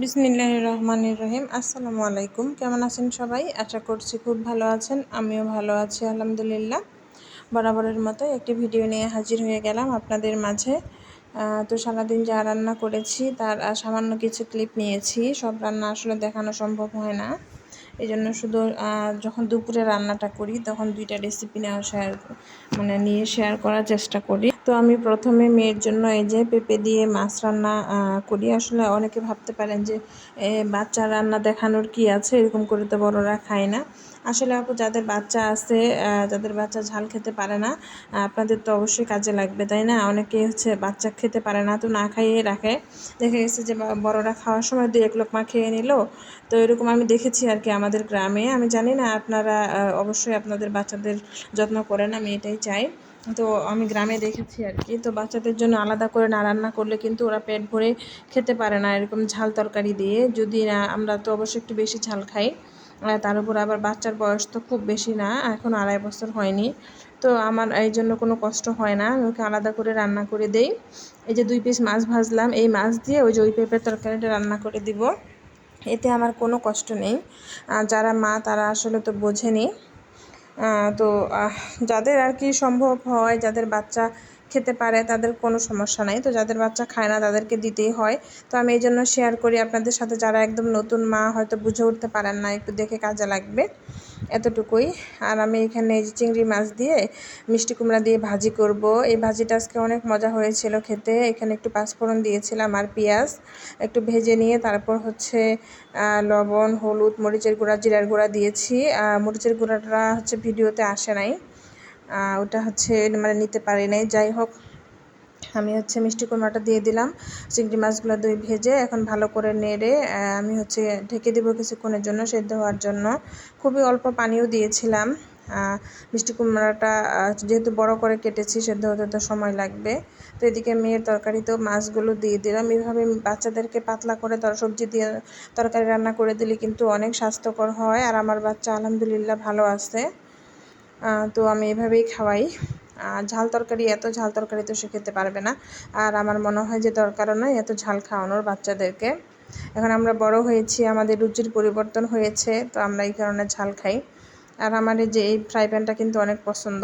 বিসমিল্লাহ রহমানির রহিম। আসসালামু আলাইকুম। কেমন আছেন সবাই? আশা করছি খুব ভালো আছেন। আমিও ভালো আছি, আলহামদুলিল্লাহ। বরাবরের মতো একটি ভিডিও নিয়ে হাজির হয়ে গেলাম আপনাদের মাঝে। তো সারাদিন যা রান্না করেছি, তার সামান্য কিছু ক্লিপ নিয়েছি। সব রান্না আসলে দেখানো সম্ভব হয় না। এই জন্য শুধু যখন দুপুরে রান্নাটা করি, তখন দুইটা রেসিপি নেওয়া শেয়ার মানে নিয়ে শেয়ার করার চেষ্টা করি। তো আমি প্রথমে মেয়ের জন্য এই যে পেঁপে দিয়ে মাছ রান্না করি। আসলে অনেকে ভাবতে পারেন যে বাচ্চা রান্না দেখানোর কি আছে? এরকম করে তো বড়রা খায় না। আসলে আপু, যাদের বাচ্চা আছে যাদের বাচ্চা ঝাল খেতে পারে না, আপনাদের তো অবশ্যই কাজে লাগবে, তাই না? অনেকে হচ্ছে বাচ্চা খেতে পারে না, তো না খাইয়ে রাখে। দেখা গেছে যে বড়রা খাওয়ার সময় দু এক লোক মা খেয়ে নিল। তো এরকম আমি দেখেছি আর কি আমাদের গ্রামে। আমি জানি না আপনারা অবশ্যই আপনাদের বাচ্চাদের যত্ন করেন, আমি এটাই চাই। তো আমি গ্রামে দেখেছি আর কি। তো বাচ্চাদের জন্য আলাদা করে না রান্না করলে কিন্তু ওরা পেট ভরে খেতে পারে না এরকম ঝাল তরকারি দিয়ে। যদি না, আমরা তো অবশ্যই একটু বেশি ঝাল খাই। তার উপর আবার বাচ্চার বয়স তো খুব বেশি না, এখন আড়াই বছর হয়নি। তো আমার এই জন্য কোনো কষ্ট হয় না, আমি ওকে আলাদা করে রান্না করে দেই। এই যে দুই পিস মাছ ভাজলাম, এই মাছ দিয়ে ওই যে ওই পেঁপের তরকারিটা রান্না করে দিব। এতে আমার কোনো কষ্ট নেই। যারা মা, তারা আসলে তো বোঝেনি। তো যাদের আর কি সম্ভব হয়, যাদের বাচ্চা খেতে পারে, তাদের কোনো সমস্যা নাই। তো যাদের বাচ্চা খায় না, তাদেরকে দিতেই হয়। তো আমি এই জন্য শেয়ার করি আপনাদের সাথে। যারা একদম নতুন মা, হয়তো বুঝে উঠতে পারেন না, একটু দেখে কাজে লাগবে। এতটুকুই। আর আমি এখানে এই চিংড়ি মাছ দিয়ে মিষ্টি কুমড়া দিয়ে ভাজি করব। এই ভাজিটা আজকে অনেক মজা হয়েছিল খেতে। এখানে একটু পাঁচফোড়ন দিয়েছিলাম আর পেঁয়াজ। একটু ভেজে নিয়ে তারপর হচ্ছে লবণ, হলুদ, মরিচের গুঁড়া, জিরার গুঁড়া দিয়েছি। মরিচের গুঁড়াটা হচ্ছে ভিডিওতে আসে নাই। ওটা হচ্ছে মানে নিতে পারি নাই। যাই হোক আমি হচ্ছে মিষ্টি কুমড়াটা দিয়ে দিলাম, চিংড়ি মাছগুলো দই ভেজে এখন ভালো করে নেড়ে আমি হচ্ছে ঢেকে দেবো কিছুক্ষণের জন্য সেদ্ধ হওয়ার জন্য। খুবই অল্প পানিও দিয়েছিলাম মিষ্টি কুমড়াটা যেহেতু বড় করে কেটেছি সেদ্ধ হতে তো সময় লাগবে। তো এদিকে মেয়ের তরকারিতেও মাছগুলো দিয়ে দিলাম। এইভাবে বাচ্চাদেরকে পাতলা করে তর, সবজি দিয়ে তরকারি রান্না করে দিলে কিন্তু অনেক স্বাস্থ্যকর হয়। আর আমার বাচ্চা আলহামদুলিল্লাহ ভালো আছে। তো আমি এভাবেই খাওয়াই। ঝাল তরকারি, এত ঝাল তরকারি তো সে খেতে পারবে না। আর আমার মনে হয় যে দরকারও নয় এত ঝাল খাওয়ানোর বাচ্চাদেরকে। এখন আমরা বড় হয়েছি, আমাদের রুচির পরিবর্তন হয়েছে, তো আমরা এই কারণে ঝাল খাই। আর আমার এই যে এই ফ্রাই প্যানটা কিন্তু অনেক পছন্দ।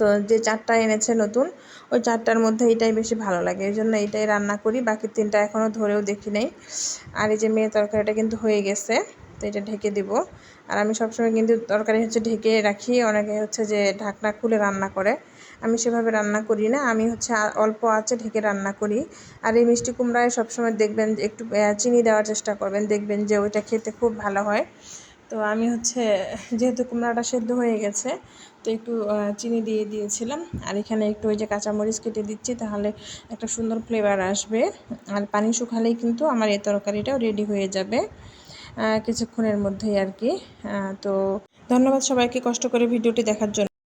তো যে চারটা এনেছে নতুন, ওই চারটার মধ্যে এটাই বেশি ভালো লাগে। এই জন্য এইটাই রান্না করি, বাকি তিনটা এখনও ধরেও দেখি নাই। আর এই যে মেয়ে তরকারিটা কিন্তু হয়ে গেছে। তো এটা ঢেকে দিব। আর আমি সবসময় কিন্তু তরকারি হচ্ছে ঢেকে রাখি। অনেকে হচ্ছে যে ঢাকনা খুলে রান্না করে। আমি সেভাবে রান্না করি না। আমি হচ্ছে অল্প আছে ঢেকে রান্না করি। আর এই মিষ্টি কুমড়ায় সবসময় দেখবেন একটু চিনি দেওয়ার চেষ্টা করবেন। দেখবেন যে ওইটা খেতে খুব ভালো হয়। তো আমি হচ্ছে, যেহেতু কুমড়াটা সেদ্ধ হয়ে গেছে, তো একটু চিনি দিয়ে দিয়েছিলাম। আর এখানে একটু ওই যে কাঁচামরিচ কেটে দিচ্ছি, তাহলে একটা সুন্দর ফ্লেভার আসবে। আর পানি শুকালেই কিন্তু আমার এই তরকারিটাও রেডি হয়ে যাবে। কিছুক্ষণের মধ্যেই আর কি। তো ধন্যবাদ সবাইকে কষ্ট করে ভিডিওটি দেখার জন্য।